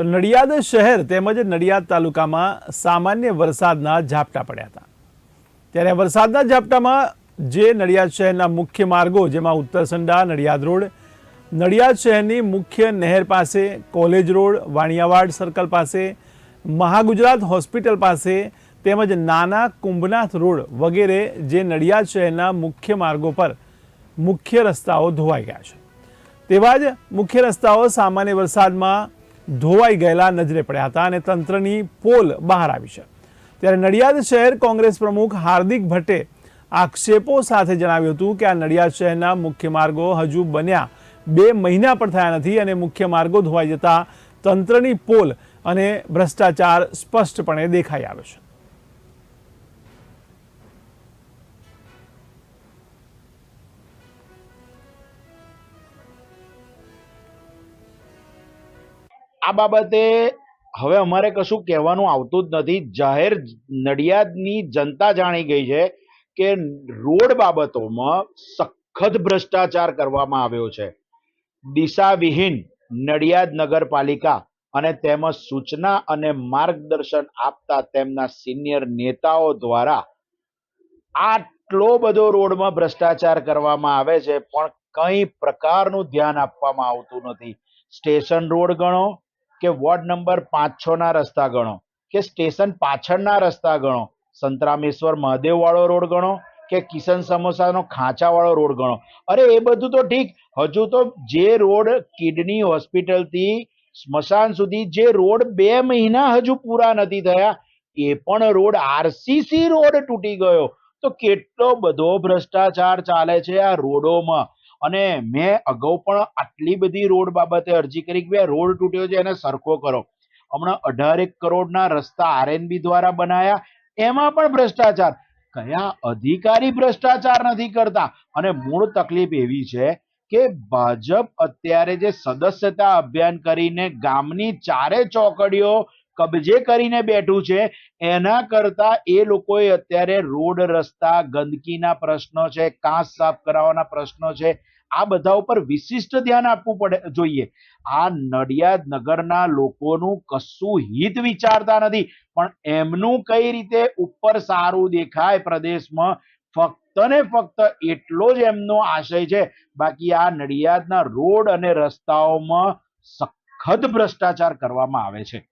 તો નડિયાદ શહેર તેમજ નડિયાદ તાલુકામાં સામાન્ય વરસાદના ઝાપટા પડ્યા હતા. ત્યારે વરસાદના ઝાપટામાં જે નડિયાદ શહેરના મુખ્ય માર્ગો, જેમાં ઉત્તરસંડા નડિયાદ રોડ, નડિયાદ શહેરની મુખ્ય નહેર પાસે કોલેજ રોડ, વાણિયાવાડ સર્કલ પાસે, મહાગુજરાત હોસ્પિટલ પાસે તેમજ નાના કુંભનાથ રોડ વગેરે જે નડિયાદ શહેરના મુખ્ય માર્ગો પર મુખ્ય રસ્તાઓ ધોવાઈ ગયા છે. તેવા જ મુખ્ય રસ્તાઓ સામાન્ય વરસાદમાં ધોવાઈ ગયેલા નજરે પડ્યા હતા અને તંત્રની પોલ બહાર આવી છે. ત્યારે નડિયાદ શહેર કોંગ્રેસ પ્રમુખ હાર્દિક ભટ્ટે આક્ષેપો સાથે જણાવ્યું હતું કે આ નડિયાદ શહેરના મુખ્ય માર્ગો હજુ બન્યા બે મહિના પણ થયા નથી અને મુખ્ય માર્ગો ધોવાઈ જતા તંત્રની પોલ અને ભ્રષ્ટાચાર સ્પષ્ટપણે દેખાઈ આવે છે. આ બાબતે હવે અમારે કશું કહેવાનું આવતું જ નથી. જાહેર નડિયાદની જનતા જાણી ગઈ છે કે રોડ બાબતોમાં સખત ભ્રષ્ટાચાર કરવામાં આવ્યો છે. દિશાવિહીન નડિયાદ નગરપાલિકા અને તેમજ સૂચના અને માર્ગદર્શન આપતા તેમના સિનિયર નેતાઓ દ્વારા આટલો બધો રોડમાં ભ્રષ્ટાચાર કરવામાં આવે છે, પણ કઈ પ્રકારનું ધ્યાન આપવામાં આવતું નથી. સ્ટેશન રોડ ગણો કે વોર્ડ નંબર પાંચ છ ના રસ્તા ગણો, કે સ્ટેશન પાછળના રસ્તા ગણો, સંતરામેશ્વર મહાદેવ વાળો રોડ ગણો, કે કિશન સમોસાનો ખાંચાવાળો રોડ ગણો. અરે, એ બધું તો ઠીક. હજુ તો જે રોડ કિડની હોસ્પિટલથી સ્મશાન સુધી, જે રોડ બે મહિના હજુ પૂરા નથી થયા, એ પણ રોડ આરસીસી રોડ તૂટી ગયો. તો કેટલો બધો ભ્રષ્ટાચાર ચાલે છે આ રોડોમાં. અને મેં અગાઉ પણ આટલી બધી રોડ બાબતે અરજી કરી કે ભાઈ રોડ તૂટ્યો છે, એને સરખો કરો. હમણાં અઢારેક કરોડના રસ્તા આરએનબી દ્વારા બનાયા, એમાં પણ ભ્રષ્ટાચાર. કયા અધિકારી ભ્રષ્ટાચાર નથી કરતા? અને મૂળ તકલીફ એવી છે કે ભાજપ અત્યારે જે સદસ્યતા અભિયાન કરીને ગામની ચારે ચોકડીઓ કબજે કરીને બેઠું છે, એના કરતા એ લોકોએ અત્યારે રોડ રસ્તા ગંદકીના પ્રશ્નો છે, કાંસ સાફ કરાવવાના પ્રશ્નો છે આ બધા ઉપર વિશિષ્ટ ધ્યાન આપવું પડે, જોઈએ. આ નડિયાદ નગરના લોકોનું કશું હિત વિચારતા નથી, પણ એમનું કઈ રીતે ઉપર સારું દેખાય પ્રદેશમાં, ફક્ત ને ફક્ત એટલો જ એમનો આશય છે. બાકી આ નડિયાદના રોડ અને રસ્તાઓમાં સખત ભ્રષ્ટાચાર કરવામાં આવે છે.